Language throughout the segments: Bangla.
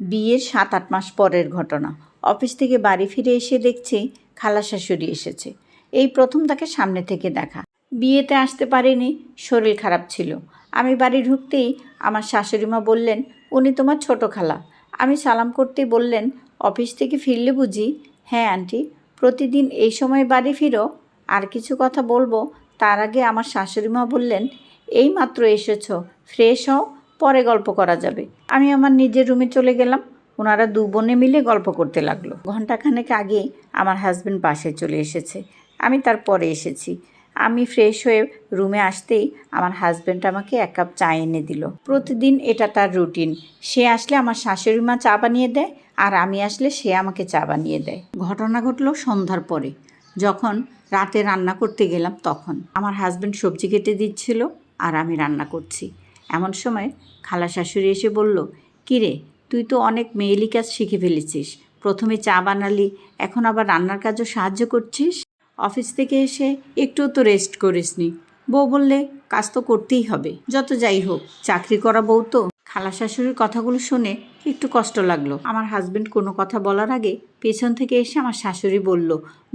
বিয়ের সাত আট মাস পরের ঘটনা। অফিস থেকে বাড়ি ফিরে এসে দেখছি খালা শাশুড়ি এসেছে। এই প্রথম তাকে সামনে থেকে দেখা। বিয়েতে আসতে পারিনি, শরীর খারাপ ছিল। আমি বাড়ি ঢুকতেই আমার শাশুড়ি মা বললেন, উনি তোমার ছোট খালা। আমি সালাম করতেই বললেন, অফিস থেকে ফিরলে বুঝি? হ্যাঁ আন্টি। প্রতিদিন এই সময় বাড়ি ফিরো, আর কিছু কথা বলব। তার আগে আমার শাশুড়ি মা বললেন, এই মাত্র এসেছ, ফ্রেশ হও পরে গল্প করা যাবে। আমি আমার নিজের রুমে চলে গেলাম। ওনারা দু বোনে মিলে গল্প করতে লাগল। ঘন্টাখানেক আগে আমার হাজব্যান্ড বাসায় চলে এসেছে। আমি তারপরে এসেছি। আমি ফ্রেশ হয়ে রুমে আসতেই আমার হাজব্যান্ড আমাকে এক কাপ চা এনে দিল। প্রতিদিন এটা তার রুটিন সে আসলে আমার শাশুড়ি মা চা বানিয়ে দেয় আর আমি আসলে সে আমাকে চা বানিয়ে দেয়। ঘটনা ঘটলো সন্ধ্যার পরে। যখন রাতে রান্না করতে গেলাম তখন। আমার হাজব্যান্ড সবজি কেটে দিচ্ছিল আর আমি রান্না করছি। এমন সময় খালা শাশুড়ি এসে বলল, কিরে, তুই তো অনেক মেয়েলি কাজ শিখে ফেলেছিস। প্রথমে চা বানালি, এখন আবার রান্নার কাজও সাহায্য করছিস? অফিস থেকে এসে একটুও তো রেস্ট করিসনি। বউ বললে, কাজ তো করতেই হবে। যত যাই হোক, চাকরি করা বউ তো? খালা শাশুড়ির কথাগুলো শুনে একটু কষ্ট লাগল। আমার হাজবেন্ড কোনো কথা বলার আগে পেছন থেকে এসে আমার শাশুড়ি বলল,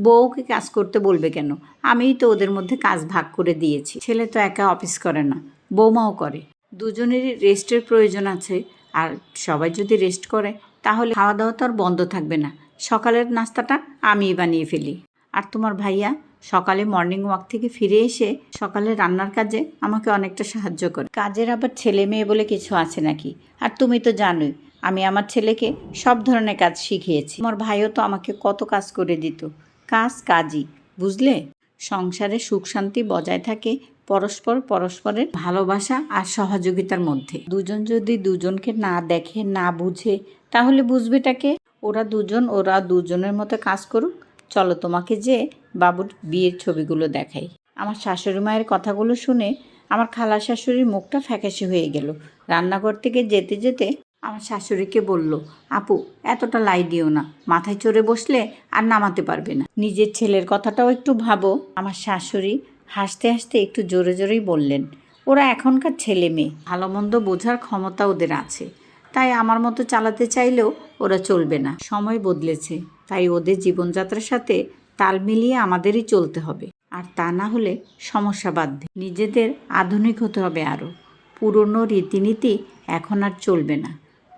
বউকে কাজ করতে বলবে কেন? আমিই তো ওদের মধ্যে কাজ ভাগ করে দিয়েছি। ছেলে তো একা অফিস করে না, বৌমাও করে। দুজনেরই রেস্টের প্রয়োজন আছে। আর সবাই যদি রেস্ট করে, তাহলে খাওয়া দাওয়া তো আর বন্ধ থাকবে না। সকালের নাস্তাটা আমিই বানিয়ে ফেলি। আর তোমার ভাইয়া সকালে মর্নিং ওয়াক থেকে ফিরে এসে সকালে রান্নার কাজে আমাকে অনেকটা সাহায্য করে। কাজের আবার ছেলে মেয়ে বলে কিছু আছে নাকি? আর তুমি তো জানোই, আমি আমার ছেলেকে সব ধরনের কাজ শিখিয়েছি। আমার ভাইও তো আমাকে কত কাজ করে দিত। কাজ কাজই, বুঝলে? সংসারে সুখ শান্তি বজায় থাকে পরস্পর পরস্পরের ভালোবাসা আর সহযোগিতার মধ্যে। দুজন যদি দুজনকে না দেখে, না বুঝে, তাহলে বুঝবেটাকে ওরা দুজন, ওরা দুজনের মতো কাজ করুক। চলো তোমাকে যে বাবুর বিয়ের ছবিগুলো দেখাই। আমার শাশুড়ি মায়ের কথাগুলো শুনে আমার খালা শাশুড়ির মুখটা ফ্যাকাশে হয়ে গেল। রান্নাঘর থেকে যেতে যেতে আমার শাশুড়িকে বলল, আপু, এতটা লাই দিও না। মাথায় চড়ে বসলে আর নামাতে পারবে না। নিজের ছেলের কথাটাও একটু ভাবো। আমার শাশুড়ি হাসতে হাসতে একটু জোরে জোরেই বললেন, ওরা এখনকার ছেলে মেয়ে। ভালো মন্দ বোঝার ক্ষমতা ওদের আছে। তাই আমার মতো চালাতে চাইলেও ওরা চলবে না। সময় বদলেছে। তাই ওদের জীবনযাত্রার সাথে তাল মিলিয়ে আমাদেরই চলতে হবে। আর তা না হলে সমস্যা বাঁধবে নিজেদের আধুনিক হতে হবে আরও পুরনো রীতিনীতি এখন আর চলবে না।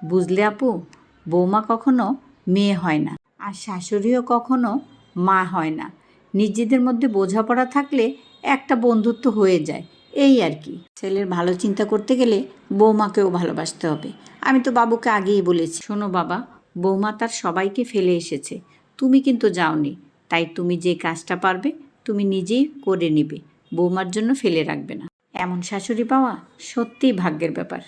বুঝলে আপু, বৌমা কখনো মেয়ে হয় না। আর শাশুড়িও কখনো মা হয় না। নিজেদের মধ্যে বোঝাপড়া থাকলে একটা বন্ধুত্ব হয়ে যায়। এই আর কি। ছেলের ভালো চিন্তা করতে গেলে বৌমাকেও ভালোবাসতে হবে। আমি তো বাবুকে আগেই বলেছি। শোনো বাবা, বৌমা তার সবাইকে ফেলে এসেছে। তুমি কিন্তু যাওনি। তাই তুমি যে কাজটা পারবে, তুমি নিজেই করে নিবে। বৌমার জন্য ফেলে রাখবে না। এমন শাশুড়ি পাওয়া সত্যিই ভাগ্যের ব্যাপার।